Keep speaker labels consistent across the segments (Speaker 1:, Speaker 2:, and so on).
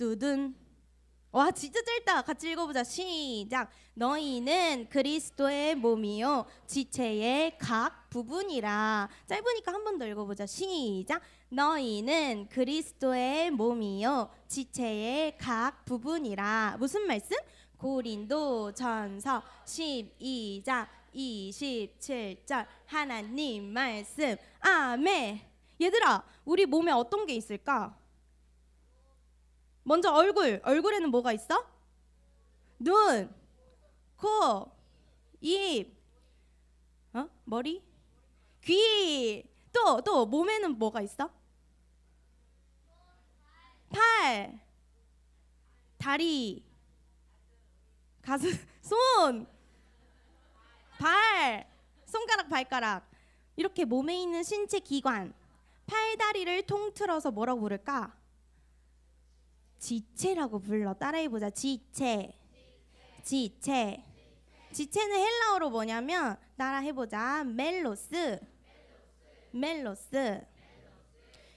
Speaker 1: 두둔. 와 진짜 짧다. 같이 읽어보자. 시작. 너희는 그리스도의 몸이요 지체의 각 부분이라. 짧으니까 한 번 더 읽어보자. 시작. 너희는 그리스도의 몸이요 지체의 각 부분이라. 무슨 말씀? 고린도 전서 12장 27절 하나님 말씀. 아멘. 얘들아, 우리 몸에 어떤 게 있을까? 먼저 얼굴. 얼굴에는 뭐가 있어? 눈, 코, 입, 어? 머리, 귀. 또, 또 몸에는 뭐가 있어? 팔, 다리, 가슴, 손, 발, 손가락, 발가락. 이렇게 몸에 있는 신체 기관, 팔, 다리를 통틀어서 뭐라고 부를까? 지체라고 불러. 따라해보자. 지체. 지체. 지체는 헬라어로 뭐냐면 따라해보자. 멜로스. 멜로스.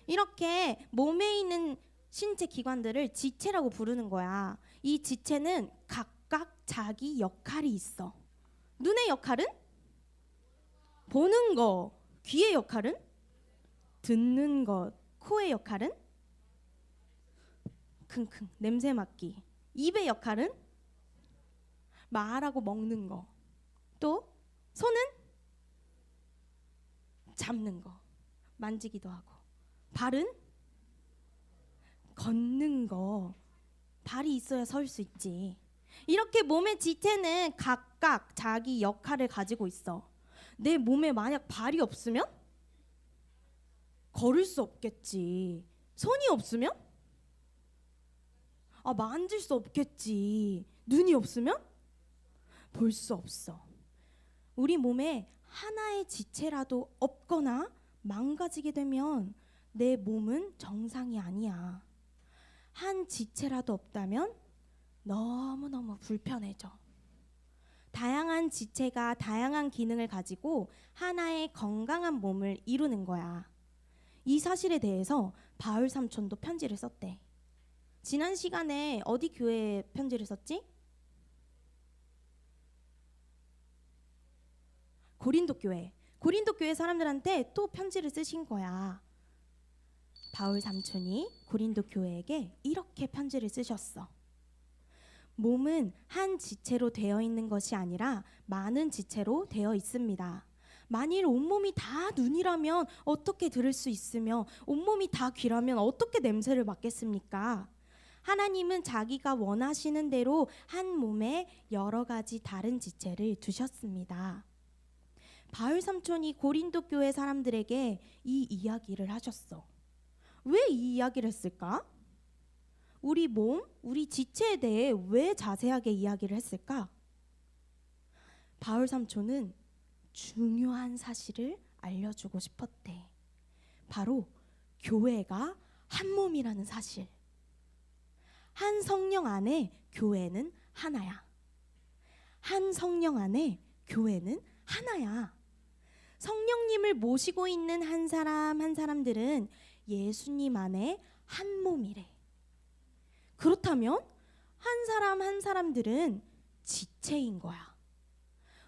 Speaker 1: 이렇게 몸에 있는 신체 기관들을 지체라고 부르는 거야. 이 지체는 각각 자기 역할이 있어. 눈의 역할은 보는 거. 귀의 역할은 듣는 것. 코의 역할은 킁킁 냄새 맡기. 입의 역할은 말하고 먹는 거. 또 손은 잡는 거. 만지기도 하고. 발은 걷는 거. 발이 있어야 설 수 있지. 이렇게 몸의 지체는 각각 자기 역할을 가지고 있어. 내 몸에 만약 발이 없으면 걸을 수 없겠지. 손이 없으면 아 만질 수 없겠지. 눈이 없으면 볼 수 없어. 우리 몸에 하나의 지체라도 없거나 망가지게 되면 내 몸은 정상이 아니야. 한 지체라도 없다면 너무너무 불편해져. 다양한 지체가 다양한 기능을 가지고 하나의 건강한 몸을 이루는 거야. 이 사실에 대해서 바울 삼촌도 편지를 썼대. 지난 시간에 어디 교회에 편지를 썼지? 고린도 교회. 고린도 교회 사람들한테 또 편지를 쓰신 거야. 바울 삼촌이 고린도 교회에게 이렇게 편지를 쓰셨어. 몸은 한 지체로 되어 있는 것이 아니라 많은 지체로 되어 있습니다. 만일 온몸이 다 눈이라면 어떻게 들을 수 있으며 온몸이 다 귀라면 어떻게 냄새를 맡겠습니까? 하나님은 자기가 원하시는 대로 한 몸에 여러 가지 다른 지체를 두셨습니다. 바울 삼촌이 고린도 교회 사람들에게 이 이야기를 하셨어. 왜 이 이야기를 했을까? 우리 몸, 우리 지체에 대해 왜 자세하게 이야기를 했을까? 바울 삼촌은 중요한 사실을 알려주고 싶었대. 바로 교회가 한 몸이라는 사실. 한 성령 안에 교회는 하나야. 한 성령 안에 교회는 하나야. 성령님을 모시고 있는 한 사람 한 사람들은 예수님 안에 한 몸이래. 그렇다면 한 사람 한 사람들은 지체인 거야.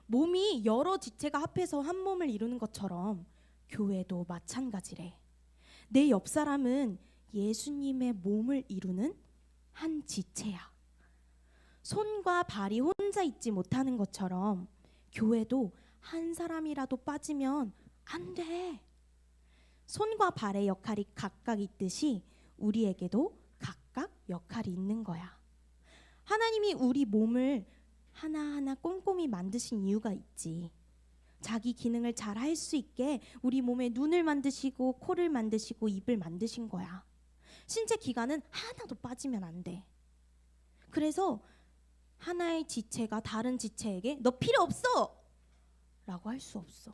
Speaker 1: 몸이 여러 지체가 합해서 한 몸을 이루는 것처럼 교회도 마찬가지래. 내 옆 사람은 예수님의 몸을 이루는 한 지체야. 손과 발이 혼자 있지 못하는 것처럼 교회도 한 사람이라도 빠지면 안 돼. 손과 발의 역할이 각각 있듯이 우리에게도 각각 역할이 있는 거야. 하나님이 우리 몸을 하나하나 꼼꼼히 만드신 이유가 있지. 자기 기능을 잘 할 수 있게 우리 몸에 눈을 만드시고 코를 만드시고 입을 만드신 거야. 신체 기관은 하나도 빠지면 안 돼. 그래서 하나의 지체가 다른 지체에게 너 필요 없어! 라고 할 수 없어.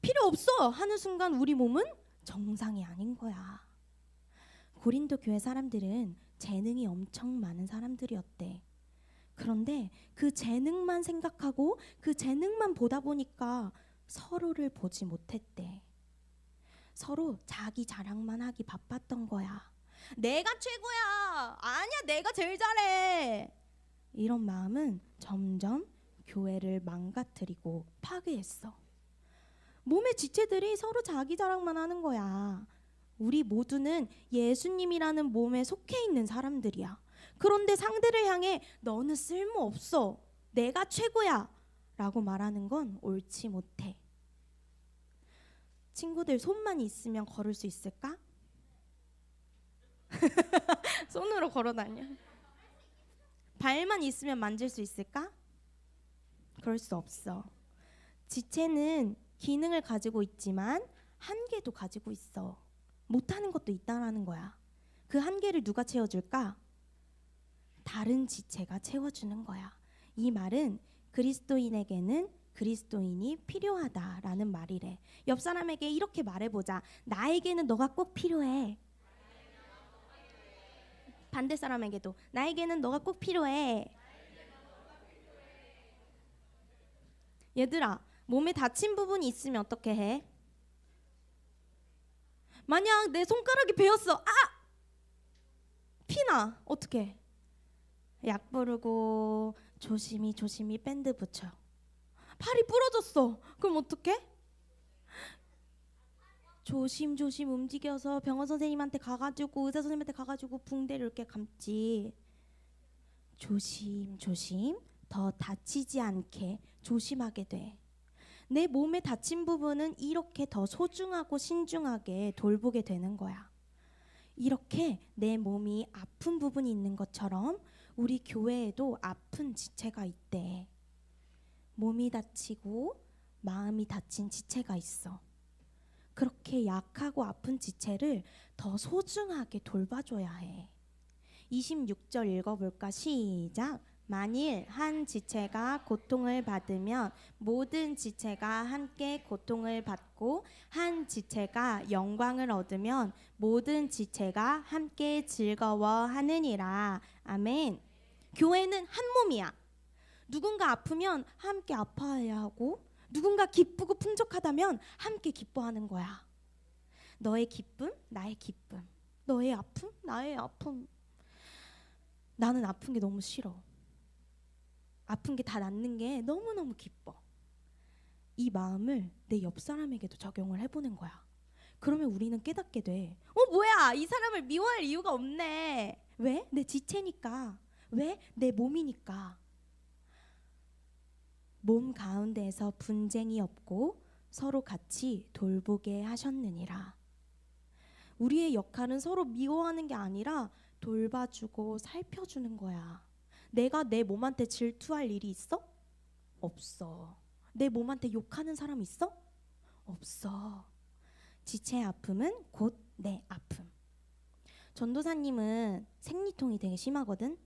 Speaker 1: 필요 없어! 하는 순간 우리 몸은 정상이 아닌 거야. 고린도 교회 사람들은 재능이 엄청 많은 사람들이었대. 그런데 그 재능만 생각하고 그 재능만 보다 보니까 서로를 보지 못했대. 서로 자기 자랑만 하기 바빴던 거야. 내가 최고야. 아니야, 내가 제일 잘해. 이런 마음은 점점 교회를 망가뜨리고 파괴했어. 몸의 지체들이 서로 자기 자랑만 하는 거야. 우리 모두는 예수님이라는 몸에 속해 있는 사람들이야. 그런데 상대를 향해 너는 쓸모 없어. 내가 최고야. 라고 말하는 건 옳지 못해. 친구들 손만 있으면 걸을 수 있을까? 손으로 걸어 다녀. 발만 있으면 만질 수 있을까? 그럴 수 없어. 지체는 기능을 가지고 있지만 한계도 가지고 있어. 못하는 것도 있다라는 거야. 그 한계를 누가 채워줄까? 다른 지체가 채워주는 거야. 이 말은 그리스도인에게는 그리스도인이 필요하다라는 말이래. 옆 사람에게 이렇게 말해보자. 나에게는 너가 꼭 필요해. 반대 사람에게도 나에게는 너가 꼭 필요해. 얘들아, 몸에 다친 부분이 있으면 어떻게 해? 만약 내 손가락이 베었어. 아! 피나. 어떻게? 약 부르고 조심히 조심히 밴드 붙여. 팔이 부러졌어. 그럼 어떡해? 조심조심 움직여서 병원 선생님한테 가가지고 의사 선생님한테 가가지고 붕대를 이렇게 감지. 조심조심 더 다치지 않게 조심하게 돼. 내 몸에 다친 부분은 이렇게 더 소중하고 신중하게 돌보게 되는 거야. 이렇게 내 몸이 아픈 부분이 있는 것처럼 우리 교회에도 아픈 지체가 있대. 몸이 다치고 마음이 다친 지체가 있어. 그렇게 약하고 아픈 지체를 더 소중하게 돌봐줘야 해. 26절 읽어볼까? 시작. 만일 한 지체가 고통을 받으면 모든 지체가 함께 고통을 받고 한 지체가 영광을 얻으면 모든 지체가 함께 즐거워하느니라. 아멘. 교회는 한 몸이야. 누군가 아프면 함께 아파해야 하고 누군가 기쁘고 풍족하다면 함께 기뻐하는 거야. 너의 기쁨, 나의 기쁨. 너의 아픔, 나의 아픔. 나는 아픈 게 너무 싫어. 아픈 게 다 낫는 게 너무너무 기뻐. 이 마음을 내 옆 사람에게도 적용을 해보는 거야. 그러면 우리는 깨닫게 돼. 어, 뭐야. 이 사람을 미워할 이유가 없네. 왜? 내 지체니까. 왜? 내 몸이니까. 몸 가운데에서 분쟁이 없고 서로 같이 돌보게 하셨느니라. 우리의 역할은 서로 미워하는 게 아니라 돌봐주고 살펴주는 거야. 내가 내 몸한테 질투할 일이 있어? 없어. 내 몸한테 욕하는 사람 있어? 없어. 지체의 아픔은 곧 내 아픔. 전도사님은 생리통이 되게 심하거든.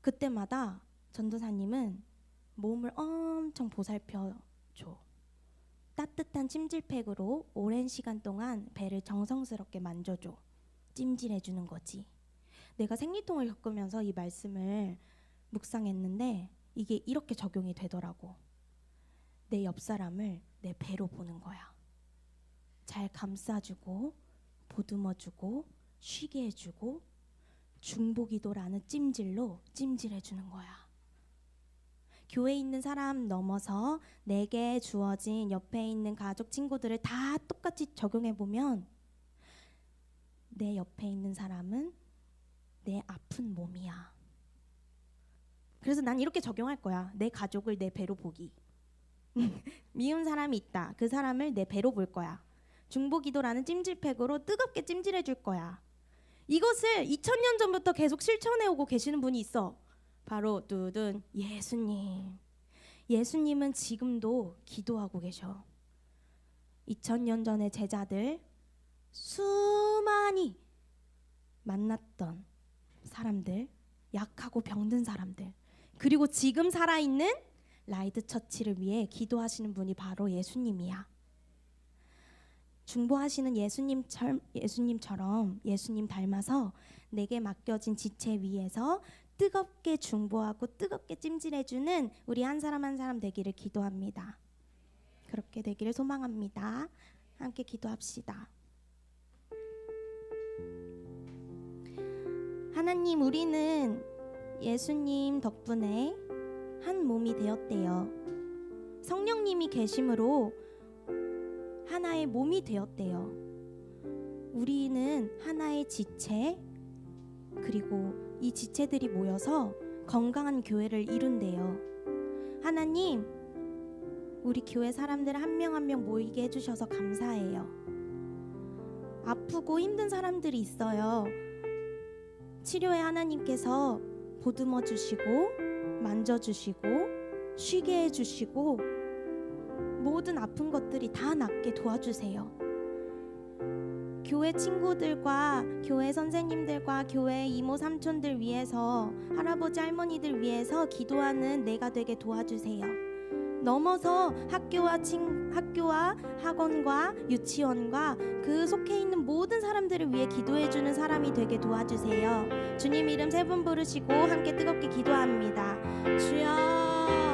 Speaker 1: 그때마다 전도사님은 몸을 엄청 보살펴 줘. 따뜻한 찜질팩으로 오랜 시간 동안 배를 정성스럽게 만져줘. 찜질해 주는 거지. 내가 생리통을 겪으면서 이 말씀을 묵상했는데 이게 이렇게 적용이 되더라고. 내 옆 사람을 내 배로 보는 거야. 잘 감싸주고 보듬어주고 쉬게 해주고 중보기도라는 찜질로 찜질해 주는 거야. 교회에 있는 사람 넘어서 내게 주어진 옆에 있는 가족 친구들을 다 똑같이 적용해 보면 내 옆에 있는 사람은 내 아픈 몸이야. 그래서 난 이렇게 적용할 거야. 내 가족을 내 배로 보기. 미운 사람이 있다. 그 사람을 내 배로 볼 거야. 중보기도라는 찜질팩으로 뜨겁게 찜질해 줄 거야. 이것을 2000년 전부터 계속 실천해 오고 계시는 분이 있어. 바로 뚜둔 예수님. 예수님은 지금도 기도하고 계셔. 2000년 전의 제자들 수많이 만났던 사람들, 약하고 병든 사람들, 그리고 지금 살아있는 라이드 처치를 위해 기도하시는 분이 바로 예수님이야. 중보하시는 예수님 예수님처럼 예수님 닮아서 내게 맡겨진 지체 위에서 뜨겁게 중보하고 뜨겁게 찜질해주는 우리 한 사람 한 사람 되기를 기도합니다. 그렇게 되기를 소망합니다. 함께 기도합시다. 하나님, 우리는 예수님 덕분에 한 몸이 되었대요. 성령님이 계심으로 하나의 몸이 되었대요. 우리는 하나의 지체, 그리고 이 지체들이 모여서 건강한 교회를 이룬대요. 하나님, 우리 교회 사람들 한 명 한 명 모이게 해주셔서 감사해요. 아프고 힘든 사람들이 있어요. 치료에 하나님께서 보듬어 주시고, 만져 주시고, 쉬게 해 주시고, 모든 아픈 것들이 다 낫게 도와주세요. 교회 친구들과 교회 선생님들과 교회 이모 삼촌들 위해서 할아버지 할머니들 위해서 기도하는 내가 되게 도와주세요. 넘어서 학교와 친 학교와 학원과 유치원과 그 속해 있는 모든 사람들을 위해 기도해 주는 사람이 되게 도와주세요. 주님 이름 세 번 부르시고 함께 뜨겁게 기도합니다. 주여